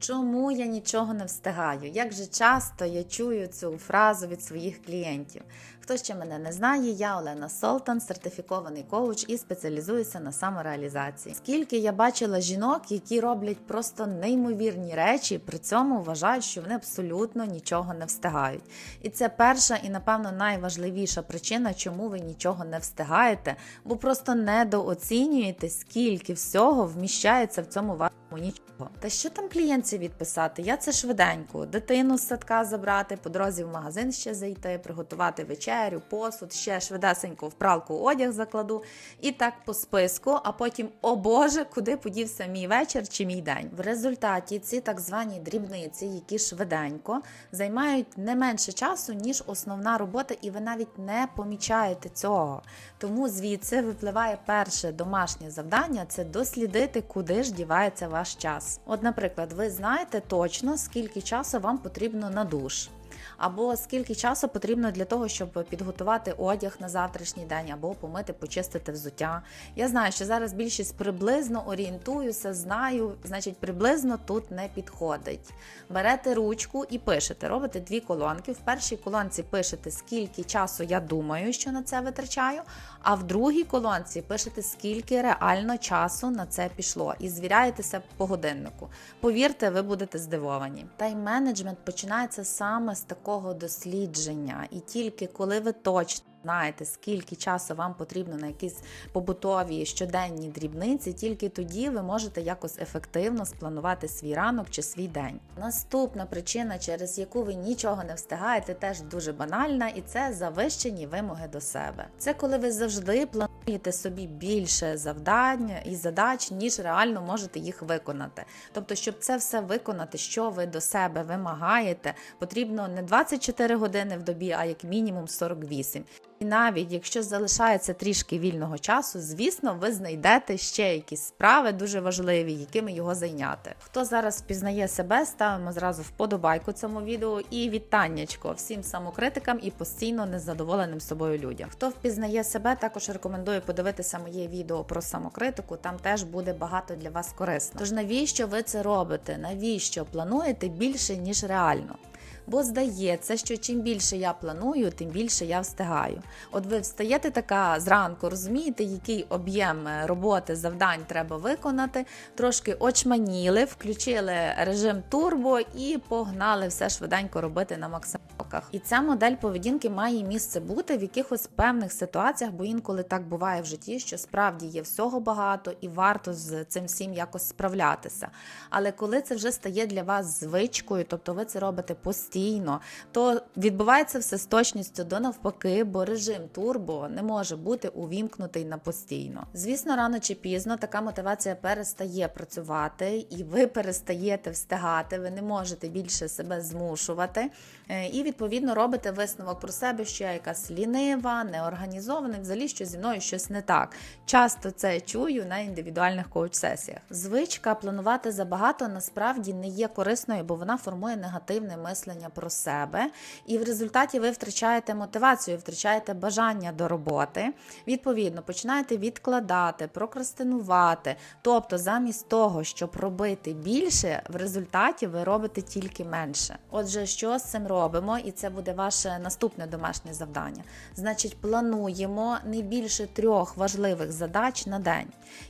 Чому я нічого не встигаю? Як же часто я чую цю фразу від своїх клієнтів? Хто ще мене не знає, я Олена Солтан, сертифікований коуч і спеціалізуюся на самореалізації. Скільки я бачила жінок, які роблять просто неймовірні речі, при цьому вважають, що вони абсолютно нічого не встигають. І це перша і, напевно, найважливіша причина, чому ви нічого не встигаєте, бо просто недооцінюєте, скільки всього вміщається в цьому вашому нічого. Та що там клієнтці відписати? Я це швиденько. Дитину з садка забрати, по дорозі в магазин ще зайти, приготувати вечерю, посуд, ще швидесенько в пралку одяг закладу. І так по списку, а потім, о Боже, куди подівся мій вечір чи мій день. В результаті ці так звані дрібниці, які швиденько займають не менше часу, ніж основна робота, і ви навіть не помічаєте цього. Тому звідси випливає перше домашнє завдання це дослідити, куди ж дівається ваш час. От, наприклад, ви знаєте точно, скільки часу вам потрібно на душ. Або скільки часу потрібно для того, щоб підготувати одяг на завтрашній день, або помити, почистити взуття. Я знаю, що зараз більшість приблизно орієнтуюся, знаю, значить, приблизно тут не підходить. Берете ручку і пишете, робите дві колонки. В першій колонці пишете, скільки часу я думаю, що на це витрачаю, а в другій колонці пишете, скільки реально часу на це пішло, і звіряєтеся по годиннику. Повірте, ви будете здивовані. Тайм-менеджмент починається саме з такого дослідження, і тільки коли ви точно знаєте, скільки часу вам потрібно на якісь побутові щоденні дрібниці, тільки тоді ви можете якось ефективно спланувати свій ранок чи свій день. Наступна причина, через яку ви нічого не встигаєте, теж дуже банальна, і це завищені вимоги до себе. Це коли ви завжди плануєте собі більше завдань і задач, ніж реально можете їх виконати. Тобто, щоб це все виконати, що ви до себе вимагаєте, потрібно не 24 години в добі, а як мінімум 48. І навіть якщо залишається трішки вільного часу, звісно, ви знайдете ще якісь справи дуже важливі, якими його зайняти. Хто зараз впізнає себе, ставимо зразу вподобайку цьому відео і вітаннячко всім самокритикам і постійно незадоволеним собою людям. Хто впізнає себе, також рекомендую подивитися моє відео про самокритику. Там теж буде багато для вас корисно. Тож навіщо ви це робите? Навіщо плануєте більше ніж реально? Бо здається, що чим більше я планую, тим більше я встигаю. От ви встаєте така зранку, розумієте, який об'єм е, роботи, завдань треба виконати, трошки очманіли, включили режим турбо і погнали все швиденько робити на максималках. І ця модель поведінки має місце бути в якихось певних ситуаціях, бо інколи так буває в житті, що справді є всього багато і варто з цим всім якось справлятися. Але коли це вже стає для вас звичкою, тобто ви це робите постійно, то відбувається все з точністю до навпаки, бо режим турбо не може бути увімкнутий на постійно. Звісно, рано чи пізно така мотивація перестає працювати, і ви перестаєте встигати, ви не можете більше себе змушувати. Е, І відповідно робите висновок про себе, що я якась лінива, неорганізована, взагалі що зі мною щось не так. Часто це чую на індивідуальних коуч-сесіях. Звичка планувати забагато насправді не є корисною, бо вона формує негативне мислення про себе, і в результаті ви втрачаєте мотивацію, втрачаєте бажання до роботи. Відповідно, починаєте відкладати, прокрастинувати. Тобто, замість того, щоб робити більше, в результаті ви робите тільки менше. Отже, що з цим робимо? І це буде ваше наступне домашнє завдання. Значить, плануємо не більше трьох важливих задач на день.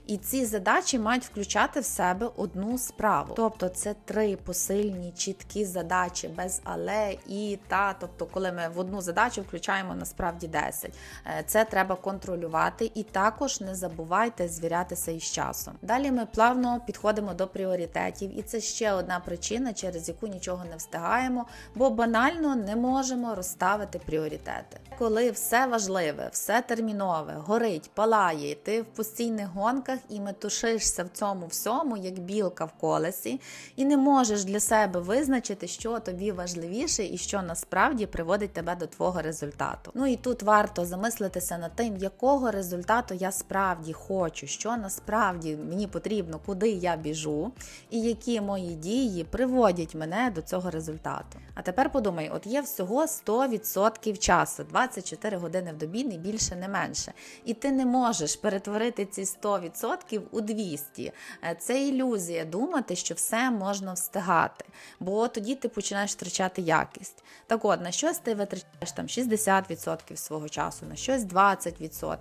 І ці задачі мають включати в себе одну справу. Тобто, це три посильні, чіткі задачі без але і та. Тобто, коли ми в одну задачу включаємо насправді 10. Е, Це треба контролювати, і також не забувайте звірятися із часом. Далі ми плавно підходимо до пріоритетів, і це ще одна причина, через яку нічого не встигаємо, бо банально не можемо розставити пріоритети. Коли все важливе, все термінове, горить, палає, ти в постійних гонках і метушишся в цьому всьому, як білка в колесі, і не можеш для себе визначити, що тобі важливо найважливіше і що насправді приводить тебе до твого результату. Ну і тут варто замислитися над тим, якого результату я справді хочу, що насправді мені потрібно, куди я біжу, і які мої дії приводять мене до цього результату. А тепер подумай: от є всього 100% часу, 24 години в добі, не більше, не менше. І ти не можеш перетворити ці 100% у 200. Е, Це ілюзія думати, що все можна встигати, бо тоді ти починаєш втрачати якість. Так от, на щось ти витрачаєш там 60% свого часу, на щось 20%.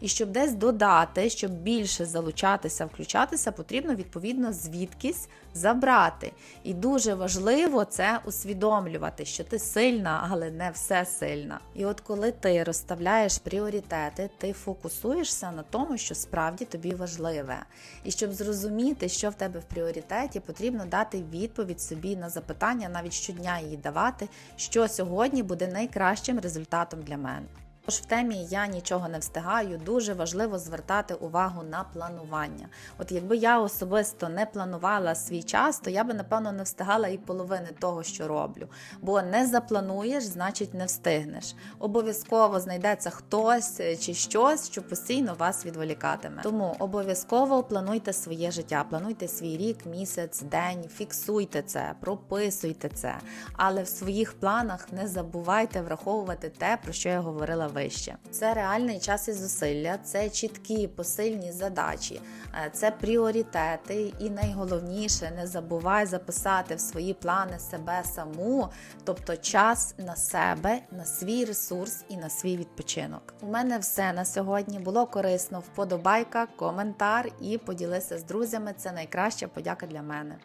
І щоб десь додати, щоб більше залучатися, включатися, потрібно відповідно звідкись забрати. І дуже важливо це усвідомлювати, що ти сильна, але не все сильна. І от коли ти розставляєш пріоритети, ти фокусуєшся на тому, що справді тобі важливе. І щоб зрозуміти, що в тебе в пріоритеті, потрібно дати відповідь собі на запитання, навіть щодня її давати, що сьогодні буде найкращим результатом для мене. Тож в темі я нічого не встигаю, дуже важливо звертати увагу на планування. От якби я особисто не планувала свій час, то я би напевно не встигала і половини того, що роблю. Бо не заплануєш, значить не встигнеш. Обов'язково знайдеться хтось е, чи щось, що постійно вас відволікатиме. Тому обов'язково плануйте своє життя, плануйте свій рік, місяць, день, фіксуйте це, прописуйте це. Але в своїх планах не забувайте враховувати те, про що я говорила вище. Це реальний час і зусилля, це чіткі посильні задачі, е, це пріоритети, і найголовніше не забувай записати в свої плани себе саму, тобто час на себе, на свій ресурс і на свій відпочинок. У мене все на сьогодні було корисно. Вподобайка, коментар і поділися з друзями. Це найкраща подяка для мене.